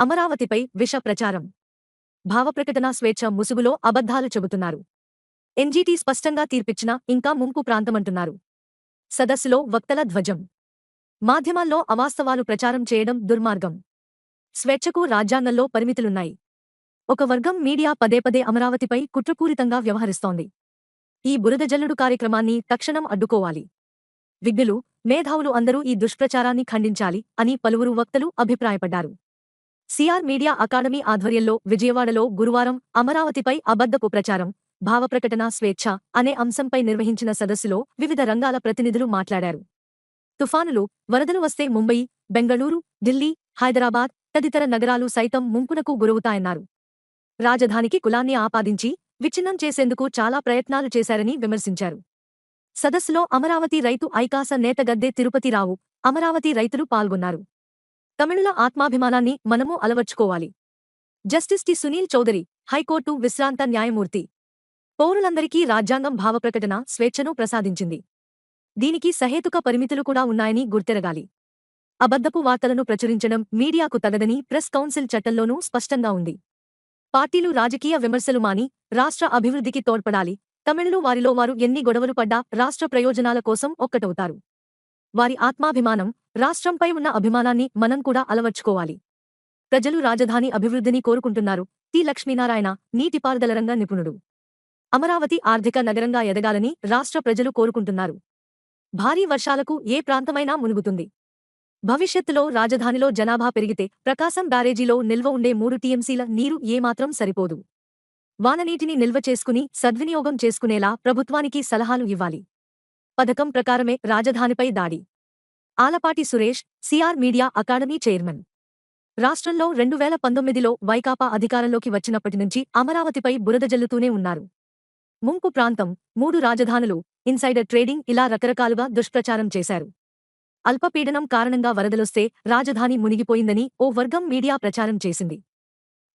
అమరావతిపై విష ప్రచారం. భావప్రకటన స్వేచ్ఛ ముసుగులో అబద్ధాలు చెబుతున్నారు. ఎన్జీటీ స్పష్టంగా తీర్పిచ్చినా ఇంకా ముంపు ప్రాంతమంటున్నారు. సదస్సులో వక్తల ధ్వజం. మాధ్యమాల్లో అవాస్తవాలు ప్రచారం చేయడం దుర్మార్గం. స్వేచ్ఛకు రాజ్యాంగంలో పరిమితులున్నాయి. ఒక వర్గం మీడియా పదే పదే అమరావతిపై కుట్రపూరితంగా వ్యవహరిస్తోంది. ఈ బురదజల్లుడు కార్యక్రమాన్ని తక్షణం అడ్డుకోవాలి. విజ్ఞులు మేధావులు అందరూ ఈ దుష్ప్రచారాన్ని ఖండించాలి అని పలువురు వక్తలు అభిప్రాయపడ్డారు. సిఆర్ మీడియా అకాడమీ ఆధ్వర్యంలో విజయవాడలో గురువారం అమరావతిపై అబద్ధపు ప్రచారం భావప్రకటన స్వేచ్ఛ అనే అంశంపై నిర్వహించిన సదస్సులో వివిధ రంగాల ప్రతినిధులు మాట్లాడారు. తుఫానులు వరదలు వస్తే ముంబయి బెంగళూరు ఢిల్లీ హైదరాబాద్ తదితర నగరాలు సైతం ముంపునకు గురవుతాయన్నారు. రాజధానికి కులాన్ని ఆపాదించి విచ్ఛిన్నం చేసేందుకు చాలా ప్రయత్నాలు చేశారని విమర్శించారు. సదస్సులో అమరావతి రైతు ఐకాస నేత గద్దె తిరుపతిరావు అమరావతి రైతులు పాల్గొన్నారు. తమిళుల ఆత్మాభిమానాన్ని మనము అలవర్చుకోవాలి. Justice T Sunil Chowdary high court విశ్రాంత న్యాయమూర్తి. పౌరులందరికీ రాజ్యాంగం భావప్రకటన స్వేచ్ఛను ప్రసాదించింది. దీనికి సహేతుక పరిమితులు కూడా ఉన్నాయని గుర్తెరగాలి. అబద్ధపు వార్తలను ప్రచురించడం మీడియాకు తగదని ప్రెస్ కౌన్సిల్ చట్టంలోనూ స్పష్టంగా ఉంది. పార్టీలు రాజకీయ విమర్శలు మాని రాష్ట్ర అభివృద్ధికి తోడ్పడాలి. తమిళులు వారిలో వారు ఎన్ని గొడవలు పడ్డా రాష్ట్ర ప్రయోజనాల కోసం ఒక్కటవుతారు. వారి ఆత్మాభిమానం రాష్ట్రంపై ఉన్న అభిమానాన్ని మనం కూడా అలవర్చుకోవాలి. ప్రజలు రాజధాని అభివృద్ధిని కోరుకుంటున్నారు. టి. లక్ష్మీనారాయణ నీటిపారుదల రంగ నిపుణుడు. అమరావతి ఆర్థిక నగరంగా ఎదగాలని రాష్ట్ర ప్రజలు కోరుకుంటున్నారు. భారీ వర్షాలకు ఏ ప్రాంతమైనా మునుగుతుంది. భవిష్యత్తులో రాజధానిలో జనాభా పెరిగితే ప్రకాశం బ్యారేజీలో నిల్వ ఉండే మూడు టీఎంసీల నీరు ఏమాత్రం సరిపోదు. వాననీటిని నిల్వ చేసుకుని సద్వినియోగం చేసుకునేలా ప్రభుత్వానికి సలహాలు ఇవ్వాలి. పథకం ప్రకారమే రాజధానిపై దాడి. Alapati Suresh CR media academy chairman. రాష్ట్రంలో రెండు వేల పంతొమ్మిదిలో వైకాపా అధికారంలోకి వచ్చినప్పటి నుంచి అమరావతిపై బురద జల్లుతూనే ఉన్నారు. ముంపు ప్రాంతం మూడు రాజధానులు ఇన్సైడర్ ట్రేడింగ్ ఇలా రకరకాలుగా దుష్ప్రచారం చేశారు. అల్పపీడనం కారణంగా వరదలొస్తే రాజధాని మునిగిపోయిందని ఓ వర్గం మీడియా ప్రచారం చేసింది.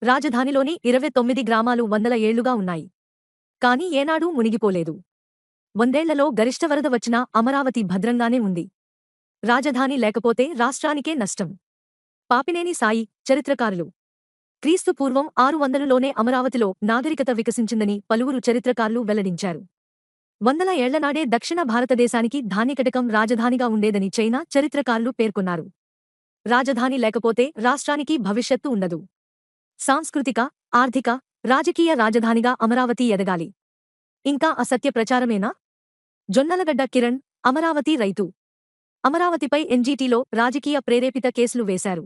రాజధానిలోని ఇరవై తొమ్మిది గ్రామాలు వందల ఏళ్ళుగా ఉన్నాయి. కాని ఏనాడూ మునిగిపోలేదు. వందేళ్ళలో గరిష్ట వరద వచ్చినా అమరావతి భద్రంగానే ఉంది. రాజధాని లేకపోతే రాష్ట్రానికే నష్టం. పాపినేని సాయి చరిత్రకారులు. క్రీస్తు పూర్వం ఆరు వందలలోనే అమరావతిలో నాగరికత వికసించిందని పలువురు చరిత్రకారులు వెల్లడించారు. వందల ఏళ్ళనాడే దక్షిణ భారతదేశానికి ధాన్యకటకం రాజధానిగా ఉండేదని చైనా చరిత్రకారులు పేర్కొన్నారు. రాజధాని లేకపోతే రాష్ట్రానికి భవిష్యత్తు ఉండదు. సాంస్కృతిక ఆర్థిక రాజకీయ రాజధానిగా అమరావతి ఎదగాలి. ఇంకా అసత్య ప్రచారమేనా? జొన్నలగడ్డ కిరణ్ అమరావతి రైతు. అమరావతిపై ఎన్జీటీలో రాజకీయ ప్రేరేపిత కేసులు వేశారు.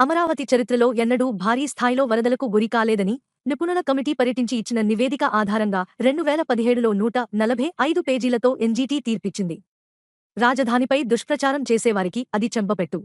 అమరావతి చరిత్రలో ఎన్నడూ భారీ స్థాయిలో వరదలకు గురికాలేదని నిపుణుల కమిటీ పర్యటించి ఇచ్చిన నివేదిక ఆధారంగా రెండు వేల పదిహేడులో నూట నలభై ఐదు పేజీలతో ఎన్జీటీ తీర్పిచ్చింది. రాజధానిపై దుష్ప్రచారం చేసేవారికి అది చెంపపెట్టు